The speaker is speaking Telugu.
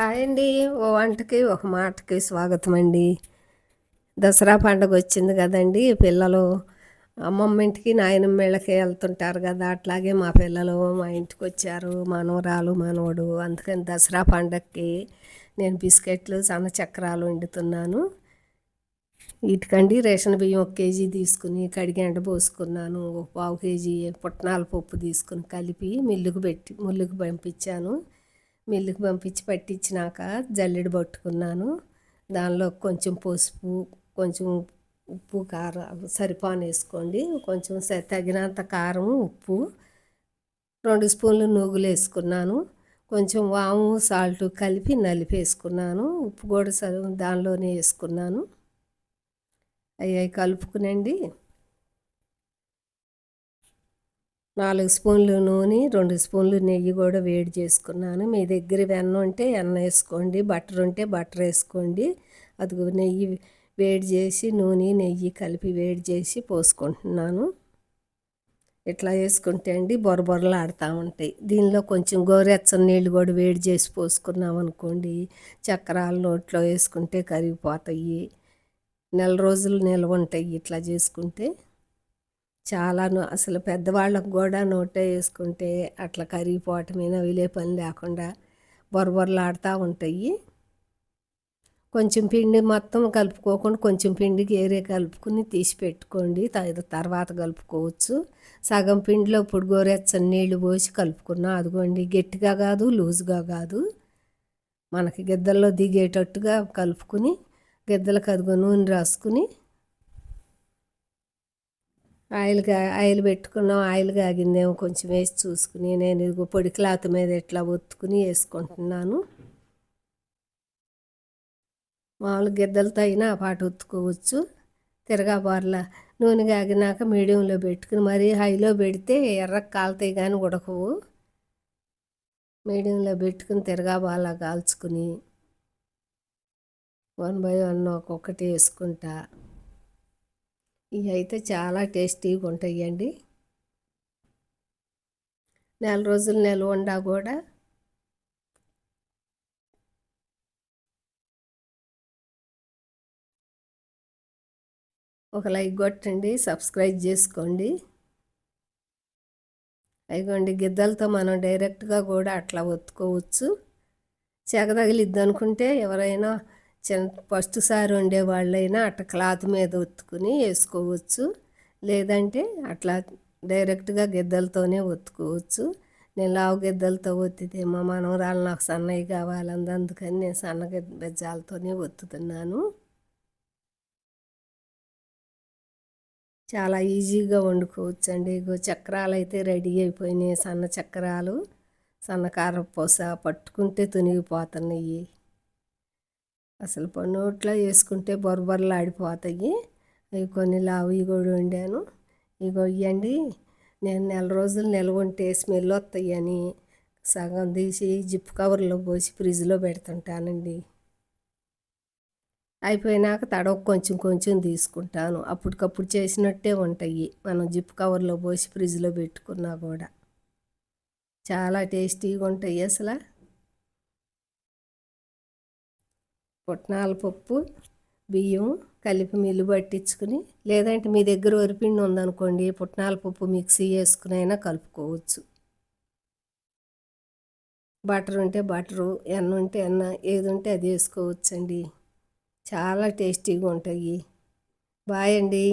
హాయ్ అండి ఓ వంటకి ఒక మాటకి స్వాగతం అండి దసరా పండుగ వచ్చింది కదండి పిల్లలు అమ్మమ్మ ఇంటికి నాయనమ్మ ఇళ్ళకి వెళ్తుంటారు కదా అట్లాగే మా పిల్లలు మా ఇంటికి వచ్చారు మనవరాలు మనవడు అందుకని దసరా పండగకి నేను బిస్కెట్లు సన్న చక్రాలు వండుతున్నాను. వీటికండి రేషన్ బియ్యం ఒక కేజీ తీసుకుని కడిగి ఎండ పోసుకున్నాను ఒక పావు కేజీ పుట్నాల పప్పు తీసుకుని కలిపి మిల్లుకు పెట్టి ముల్లుకు పంపించాను. మిల్లుకి పంపించి పట్టించినాక జల్లెడ పట్టుకున్నాను. దానిలో కొంచెం పసుపు కొంచెం ఉప్పు కారం సరిపాను వేసుకోండి. కొంచెం తగినంత కారం ఉప్పు రెండు స్పూన్లు నూగులు వేసుకున్నాను. కొంచెం వాము సాల్ట్ కలిపి నలిపేసుకున్నాను ఉప్పు కూడా దానిలోనే వేసుకున్నాను. అవి కలుపుకునండి. నాలుగు స్పూన్లు నూనె రెండు స్పూన్లు నెయ్యి కూడా వేడి చేసుకున్నాను. మీ దగ్గర వెన్న ఉంటే వెన్న వేసుకోండి బటర్ ఉంటే బటర్ వేసుకోండి. అది నెయ్యి వేడి చేసి నూనె నెయ్యి కలిపి వేడి చేసి పోసుకుంటున్నాను. ఇట్లా వేసుకుంటే అండి బొరబొరలు ఆడుతూ ఉంటాయి. దీనిలో కొంచెం గోరెచ్చని నీళ్ళు కూడా వేడి చేసి పోసుకున్నాం అనుకోండి చక్రాలు నోట్లో వేసుకుంటే కరిగిపోతాయి. నెల రోజులు నిల్వ ఉంటాయి ఇట్లా చేసుకుంటే. చాలాను అసలు పెద్దవాళ్ళకు కూడా నోటే వేసుకుంటే అట్లా కరిగిపోవటమేనా విలే పని లేకుండా బొరబొరలాడుతూ ఉంటాయి. కొంచెం పిండి మొత్తం కలుపుకోకుండా కొంచెం పిండికి ఏరే కలుపుకుని తీసి పెట్టుకోండి. తర్వాత కలుపుకోవచ్చు. సగం పిండిలో ఇప్పుడు గోరెచ్చని నీళ్ళు పోసి కలుపుకున్నా. అదిగోండి గట్టిగా కాదు లూజ్గా కాదు. మనకి గిద్దల్లో దిగేటట్టుగా కలుపుకుని గిద్దలకు అదిగో నూనె రాసుకుని ఆయిల్గా ఆయిల్ పెట్టుకున్నాం ఆయిల్ కాగిందేమో కొంచెం వేసి చూసుకుని నేను ఇదిగో పొడి క్లాత్ మీద ఇట్లా ఒత్తుకుని వేసుకుంటున్నాను. మామూలు గిద్దలతో అయినా ఆ పాట ఒత్తుకోవచ్చు. తిరగాబార్ల నూనె కాగినాక మీడియంలో పెట్టుకుని మరీ హైలో పెడితే ఎర్ర కాలుతాయి కానీ ఉడకవు. మీడియంలో పెట్టుకుని తిరగాబాలా కాల్చుకుని వన్ బై వన్ ఒక్కొక్కటి వేసుకుంటా. ఇవి అయితే చాలా టేస్టీగా ఉంటాయండి నెల రోజులు నెల ఉండా కూడా ఒక లైక్ కొట్టండి సబ్స్క్రైబ్ చేసుకోండి. అయిగోండి గిద్దలతో మనం డైరెక్ట్గా కూడా అట్లా ఒత్తుకోవచ్చు. చెగ అనుకుంటే ఎవరైనా చిన్న ఫస్ట్ సారి వండే వాళ్ళైనా అట్లా క్లాత్ మీద ఒత్తుకుని వేసుకోవచ్చు. లేదంటే అట్లా డైరెక్ట్గా గిద్దలతోనే ఒత్తుకోవచ్చు. నేను లావు గిద్దలతో ఒత్తితే మా మనవరాలు నాకు సన్నవి కావాలంది అందుకని నేను సన్న బెజ్జాలతోనే ఒత్తుతున్నాను. చాలా ఈజీగా వండుకోవచ్చు అండి ఇగో చక్రాలు అయితే రెడీ అయిపోయినాయి సన్న చక్రాలు సన్న కారపూస పట్టుకుంటే తునిగిపోతున్నాయి. అసలు నోట్లో వేసుకుంటే బొరబొరలు ఆడిపోతాయి. అవి కొన్ని లావు కూడా వండాను. ఇగో ఇవ్వండి నేను నెల రోజులు నిల్వ ఉంటే స్మెల్ వస్తాయని సగం తీసి జిప్ కవర్లో పోసి ఫ్రిడ్జ్లో పెడుతుంటానండి. అయిపోయినాక తడవ కొంచెం కొంచెం తీసుకుంటాను. అప్పటికప్పుడు చేసినట్టే ఉంటాయి. మనం జిప్ కవర్లో పోసి ఫ్రిడ్జ్లో పెట్టుకున్నా కూడా. చాలా టేస్టీగా ఉంటాయి అసలు. పుట్నాల పప్పు బియ్యం కలిపి మిల్లు పట్టించుకుని లేదంటే మీ దగ్గర వరిపిండి ఉందనుకోండి పుట్నాల పప్పు మిక్సీ వేసుకుని అయినా కలుపుకోవచ్చు. బటర్ ఉంటే బటరు ఎన్న ఉంటే ఎన్న ఏది ఉంటే అది వేసుకోవచ్చండి. చాలా టేస్టీగా ఉంటాయి. బాయ్ అండి.